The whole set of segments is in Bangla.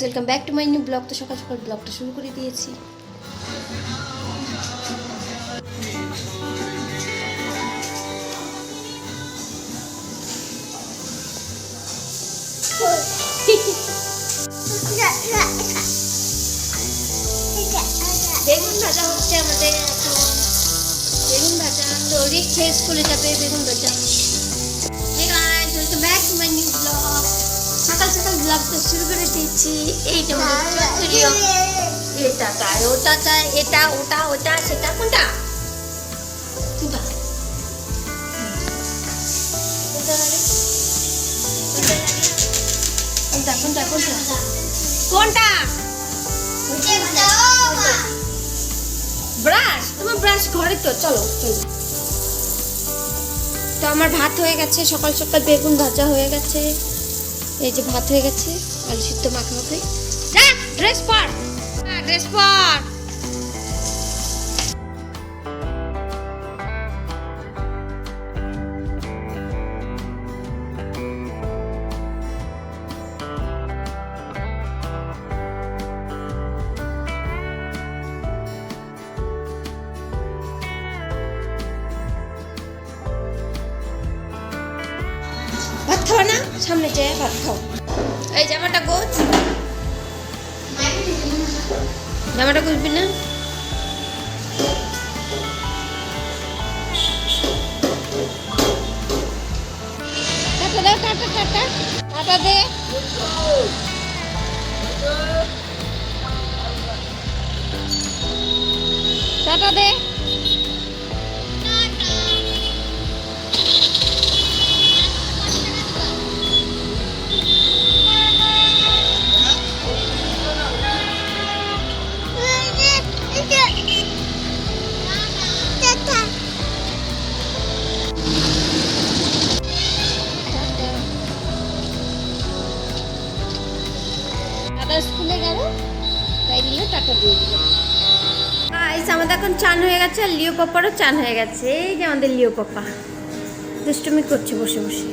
Welcome back to my new vlog তো সকাল সকাল ব্লগটা শুরু করে দিয়েছি। বেগুন ভাজা হচ্ছে আমাদের বেগুন ভাজা। তো রিক খেয়ে স্কুলে যাবে বেগুন ভাজা। ব্লগটা শুরু করে দিয়েছি এইটা আমাদের এটা চাই ওটা চাই এটা ওটা ওটা সেটা কোনটা? কোনটা? কোনটা লাগে? কোনটা লাগে? কোনটা কোনটা? কোনটা? কোনটা? ব্রাশ? তোমার ব্রাশ ঘরে তো চলো চলো। তো আমার ভাত হয়ে গেছে সকাল সকাল বেগুন ভাজা হয়ে গেছে। এই যে ভাত হয়ে গেছে আলু সিদ্ধ মাখা যা ড্রেস পর। ড্রেস পর। সামনে যেয়ে ভাত খাও। এই জামাটা গোছ। জামাটা গুছবি না? দাও টাটা টাটা। টাটা দে। টাটা দে। দাদা স্কুলে গেল, তাই নিয়ে টাটা দিয়ে দিল। গাইস আমাদের এখন চান হয়ে গেছে আর লিও পাপারও চান হয়ে গেছে। এই যে আমাদের লিও পাপা। দুষ্টুমি করছে বসে বসে।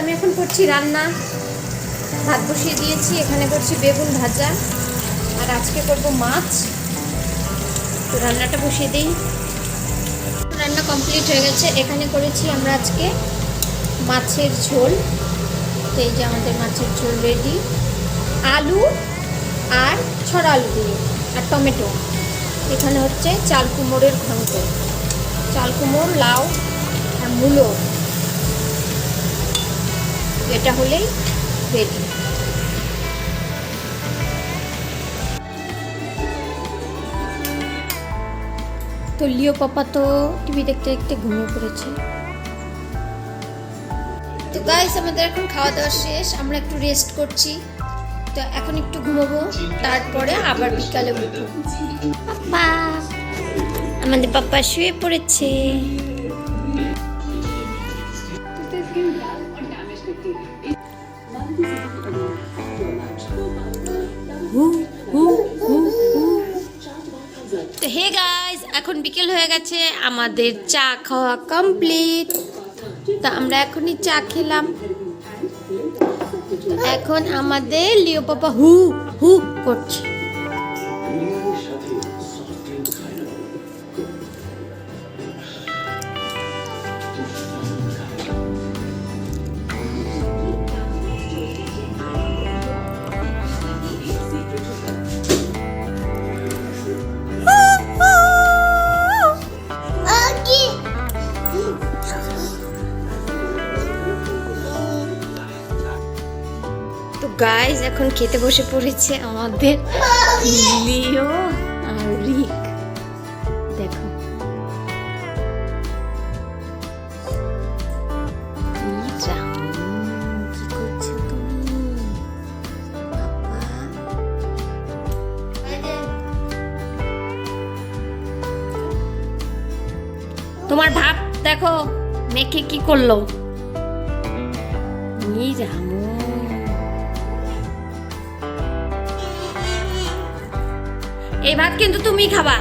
আমি এখন করছি রান্না। ভাত বসিয়ে দিয়েছি, এখানে করছি বেগুন ভাজা। আর আজকে করব মাছ। তো রান্নাটা বসিয়ে দিই। রান্না কমপ্লিট হয়ে গেছে। এখানে করেছি আমরা আজকে মাছের ঝোল। তো এই যে আমাদের মাছের ঝোল রেডি আলু আর ছড়া আলু দিয়ে আর টমেটো। এখানে হচ্ছে চাল কুমড়োর ঘন্ট চাল কুমড়ো লাউ আর মূলো। এটা হলেই রেডি তো লিও পাপা তো টিভি দেখতে দেখতে ঘুমিয়ে পড়েছে। তো গাইস আমাদের এখন খাওয়া দাওয়া শেষ। আমরা একটু রেস্ট করছি। তো এখন একটু ঘুমাবো। তারপরে আবার বিকালে উঠবো পাপা, আমাদের পাপা শুয়ে পড়েছে। হে গাইস এখন বিকেল হয়ে গেছে। আমাদের চা খাওয়া কমপ্লিট তো আমরা এখনই চা খেলাম। এখন আমাদের লিও পাপা হু হু করছে। তো গাইজ এখন খেতে বসে পড়েছে আমাদের লিও আর রিক। দেখো। তোমার ভাব দেখো, মেখে কি করল? ই রামু এই ভাত কিন্তু তুমি খাবা।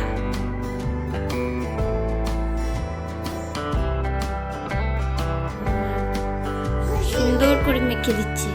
সুন্দর করে মেখে দিচ্ছি।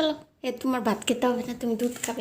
চলো এ তোমার ভাত খেতে হবে না তুমি দুধ খাবে।